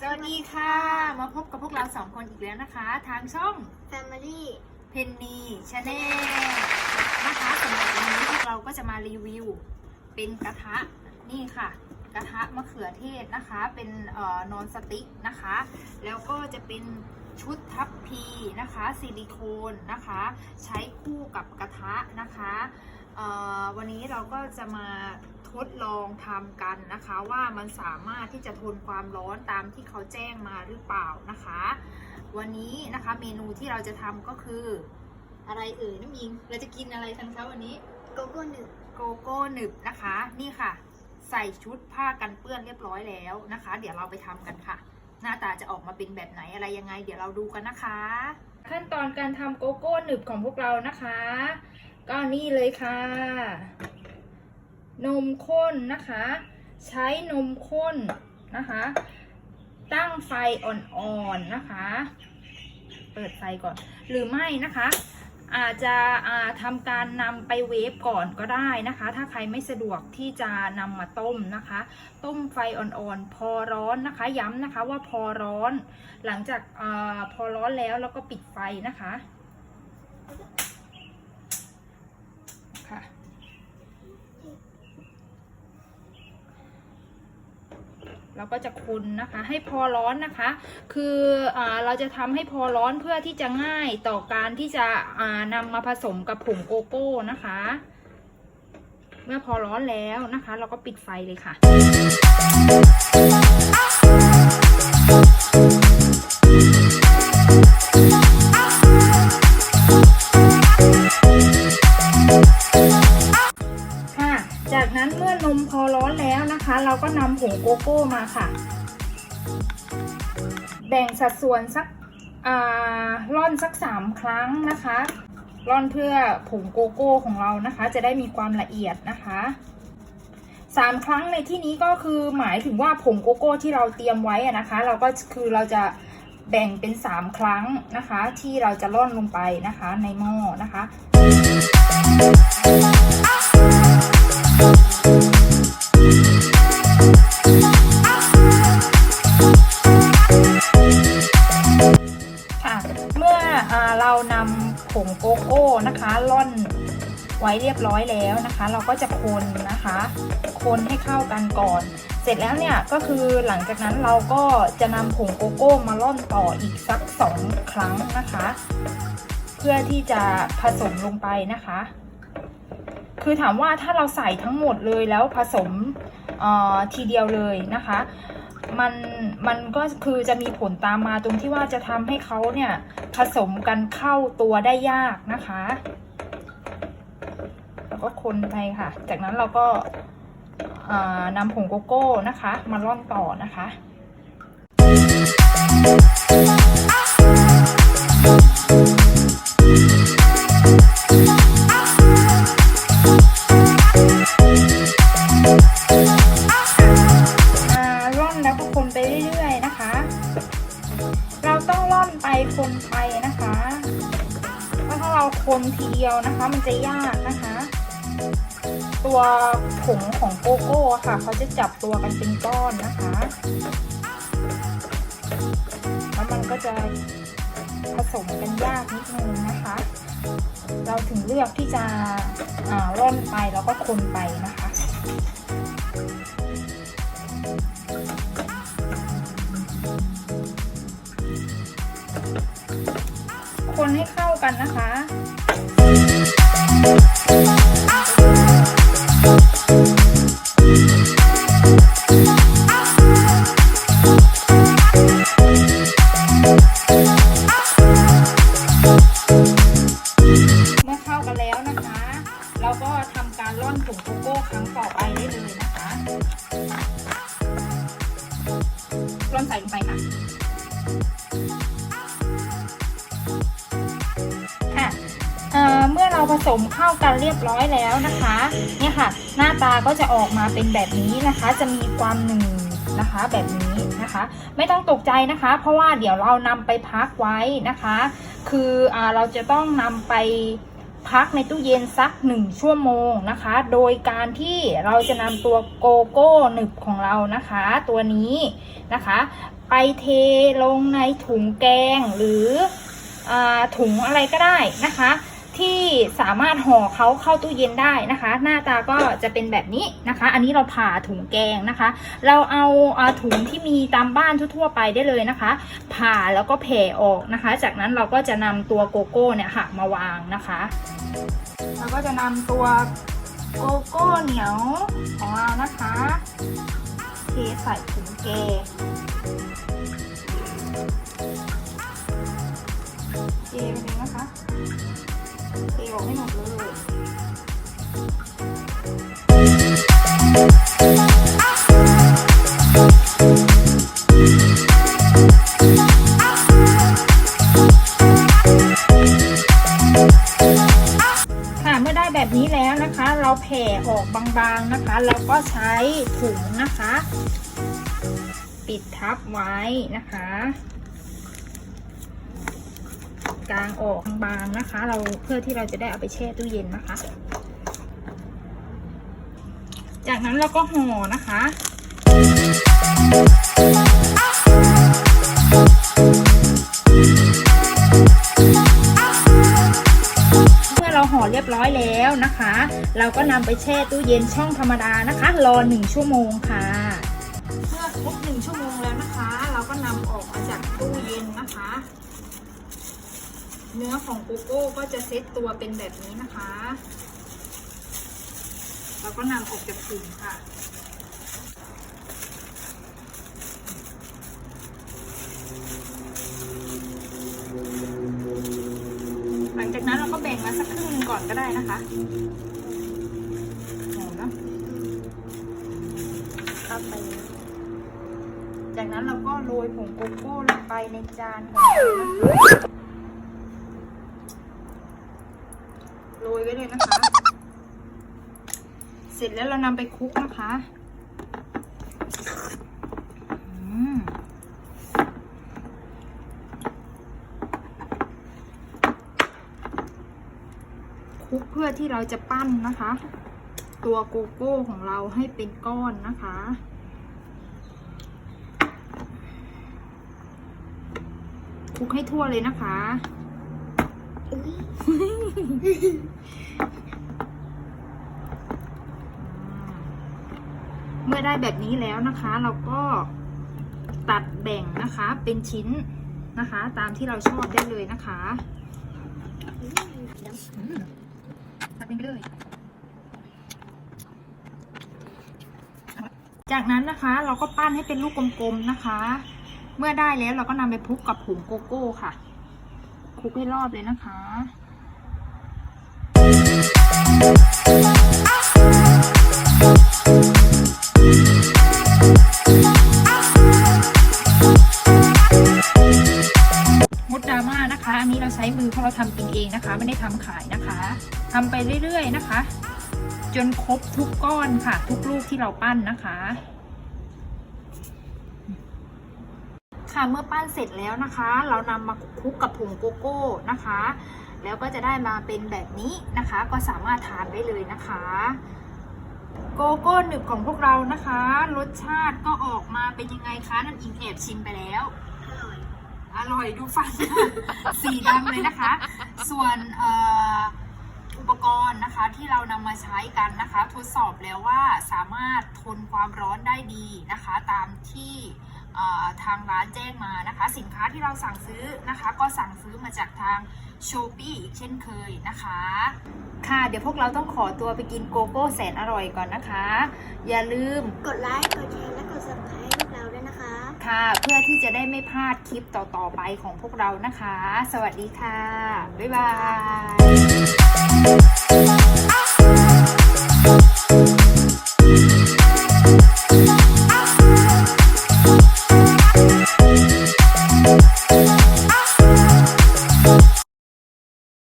สวัสดีค่ะ มาพบกับพวกเราสองคนอีกแล้วนะคะ ทางช่อง Family เพนนีชาแนลนะคะสำหรับวันนี้พวกเราก็จะมารีวิว เป็นกระทะนี่ค่ะ กระทะมะเขือเทศนะคะ เป็นเอ่อนอนสติ๊กนะคะ แล้วก็จะเป็นชุดทับพีนะคะ ซิลิโคนนะคะ ใช้คู่กับกระทะนะคะเอ่อวันนี้เราก็จะมา ทดลองทำกันนะคะ ว่ามันสามารถที่จะทนความร้อนตามที่เขาแจ้งมาหรือเปล่านะคะ วันนี้นะคะเมนูที่เราจะทำก็คืออะไรเอ่ยน้ำยิง เราจะกินอะไรกันคะวันนี้โกโก้หนึ่งโกโก้หนึบนะคะ นี่ค่ะ ใส่ชุดผ้ากันเปื้อนเรียบร้อยแล้วนะคะ เดี๋ยวเราไปทำกันค่ะ หน้าตาจะออกมาเป็นแบบไหนอะไรยังไง เดี๋ยวเราดูกันนะคะ ขั้นตอนการทำโกโก้หนึบของพวกเรานะคะ ก็นี่เลยค่ะ นมข้นนะคะ ใช้นมข้นนะคะ ตั้งไฟอ่อนๆนะคะ เปิดไฟก่อน หรือไม่นะคะ อาจจะาทำการนำไปเวฟก่อนก็ได้นะคะ ถ้าใครไม่สะดวกที่จะนำมาต้มนะคะ ต้มไฟอ่อนๆ พอร้อนนะคะ ย้ำนะคะว่าพอร้อน หลังจากอาพอร้อนแล้วแล้วก็ปิดไฟนะคะ เราก็จะคุณนะคะ ให้พอร้อนนะคะ คืออเราจะทำให้พอร้อนเพื่อที่จะง่ายต่อการที่จะนำนำมาผสมกับผงโกโก้นะคะ เมื่อพอร้อนแล้วนะคะ เราก็ปิดไฟเลยค่ะค่ะ เราก็นำผงโกโก้มาค่ะ แบ่งสัดส่วนสักอ่าร่อนสักสามครั้งนะคะ ร่อนเพื่อผงโกโก้ของเรานะคะ จะได้มีความละเอียดนะคะสามครั้งในที่นี้ก็คือหมายถึงว่าผงโกโก้ที่เราเตรียมไว้นะคะ เราก็คือเราจะแบ่งเป็นสามครั้งนะคะ ที่เราจะร่อนลงไปนะคะในหม้อนะคะ ว้เรียบร้อยแล้วนะคะ เราก็จะคนนะคะ คนให้เข้ากันก่อน เสร็จแล้วเนี่ยก็คือหลังจากนั้นเราก็จะนำผงโกโก้มาร่อนต่ออีกสักสองครั้งนะคะ เพื่อที่จะผสมลงไปนะคะ คือถามว่าถ้าเราใส่ทั้งหมดเลยแล้วผสมอ่อทีเดียวเลยนะคะมันมันก็คือจะมีผลตามมาตรงที่ว่าจะทำให้เขาเนี่ยผสมกันเข้าตัวได้ยากนะคะ ก็คนไปค่ะ จากนั้นเราก็นำผงโกโก้นะคะ มาร่อนต่อนะคะอ่อแล้วคนไปเรื่อยๆนะคะเราต้องร่อไปคนไปนะคะ เพราะถ้าเราคนทีเดียวนะคะ มันจะยากนะคะ ตัวผงของโกโก้ค่ะ เขาจะจับตัวกันเป็นก้อนนะคะ แล้วมันก็จะผสมกันยากนิดนึงนะคะ เราถึงเลือกที่จะอ่าร่อนไปแล้วก็คนไปนะคะคนให้เข้ากันนะคะ ร่อนใส่ลงไปค่ะค่ะเเมื่อเราผสมเข้ากันเรียบร้อยแล้วนะคะ เนี่ยค่ะ หน้าตาก็จะออกมาเป็นแบบนี้นะคะ จะมีความหนึ่งนะคะแบบนี้นะคะ ไม่ต้องตกใจนะคะ เพราะว่าเดี๋ยวเรานำไปพักไว้นะคะ คืออเราจะต้องนำไป พักในตู้เย็นสักหนึ่งชั่วโมงนะคะ โดยการที่เราจะนำตัวโกโก้หนึบของเรานะคะ ตัวนี้นะคะ ไปเทลงในถุงแกงหรืออถุงอะไรก็ได้นะคะ สามารถห่อเขาเข้าตู้เย็นได้นะคะ หน้าตาก็จะเป็นแบบนี้นะคะ อันนี้เราผ่าถุงแกงนะคะ เราเอาถุงที่มีตามบ้านทั่ว ๆ ไปได้เลยนะคะ ผ่าแล้วก็แผ่ออกนะคะ จากนั้นเราก็จะนำตัวโกโก้เนี่ยค่ะมาวางนะคะเราก็จะนำตัวโกโก้เหนียวของเรานะคะเทใส่ถุงแกงเทไปเลยนะคะ เทออกให้หมดเลยค่ะเมื่อได้แบบนี้แล้วนะคะ เราแผ่ออกบางๆนะคะ แล้วก็ใช้ถุงนะคะ ปิดทับไว้นะคะ กลางออกบางๆนะคะ เราเพื่อที่เราจะได้เอาไปแช่ตู้เย็นนะคะ จากนั้นเราก็ห่อนะคะเมื่อเราห่อเรียบร้อยแล้วนะคะ เราก็นำไปแช่ตู้เย็นช่องธรรมดานะคะ รอหนึ่งชั่วโมงค่ะ เมื่อครบหนึ่งชั่วโมงแล้วนะคะ เราก็นำออกมาจากตู้เย็นนะคะ เนื้อของโกโก้ก็จะเซตตัวเป็นแบบนี้นะคะเราก็นำออกจากถุงค่ะ หลังจากนั้นเราก็แบ่งมาสักครึ่งนึงก่อนก็ได้นะคะหอมนะเข้าไป จากนั้นเราก็โรยผงโกโก้ลงไปในจานของเรานะคะโรยไว้ เลยนะคะ เสร็จแล้วเรานำไปคลุกนะคะคลุกเพื่อที่เราจะปั้นนะคะ ตัวโกโก้ของเราให้เป็นก้อนนะคะคลุกให้ทั่วเลยนะคะ เมื่อได้แบบนี้แล้วนะคะ เราก็ตัดแบ่งนะคะ เป็นชิ้นนะคะ ตามที่เราชอบได้เลยนะคะตัดเป็นไปเลยจากนั้นนะคะเราก็ปั้นให้เป็นลูกกลมๆนะคะ เมื่อได้แล้วเราก็นำไปคลุกกับผงโกโก้ค่ะ คลุกให้รอบเลยนะคะมดดราม่านะคะ อันนี้เราใช้มือเพราะเราทำกินเองนะคะ ไม่ได้ทำขายนะคะทำไปเรื่อยๆนะคะ จนครบทุกก้อนค่ะ ทุกลูกที่เราปั้นนะคะ ค่ะ เมื่อปั้นเสร็จแล้วนะคะ เรานำมาคลุกกับผงโกโก้นะคะ แล้วก็จะได้มาเป็นแบบนี้นะคะ ก็สามารถทานได้เลยนะคะ โกโก้หนึบของพวกเรานะคะ รสชาติก็ออกมาเป็นยังไงคะน้ำอิงแอบชิมไปแล้วอร่อยดูฟัน สีดำเลยนะคะ ส่วนอุปกรณ์นะคะที่เรานำมาใช้กันนะคะ ทดสอบแล้วว่าสามารถทนความร้อนได้ดีนะคะ ตามที่ ทางร้านแจ้งมานะคะ สินค้าที่เราสั่งซื้อนะคะ ก็สั่งซื้อมาจากทางโชปี้อีกเช่นเคยนะคะ ค่ะเดี๋ยวพวกเราต้องขอตัวไปกินโกโก้แสนอร่อยก่อนนะคะ อย่าลืมกดไลค์ กดแชร์ และกด subscribe ให้พวกเราด้วยนะคะ ค่ะ เพื่อที่จะได้ไม่พลาดคลิปต่อ ๆ ไปของพวกเรานะคะ สวัสดีค่ะ บ๊ายบาย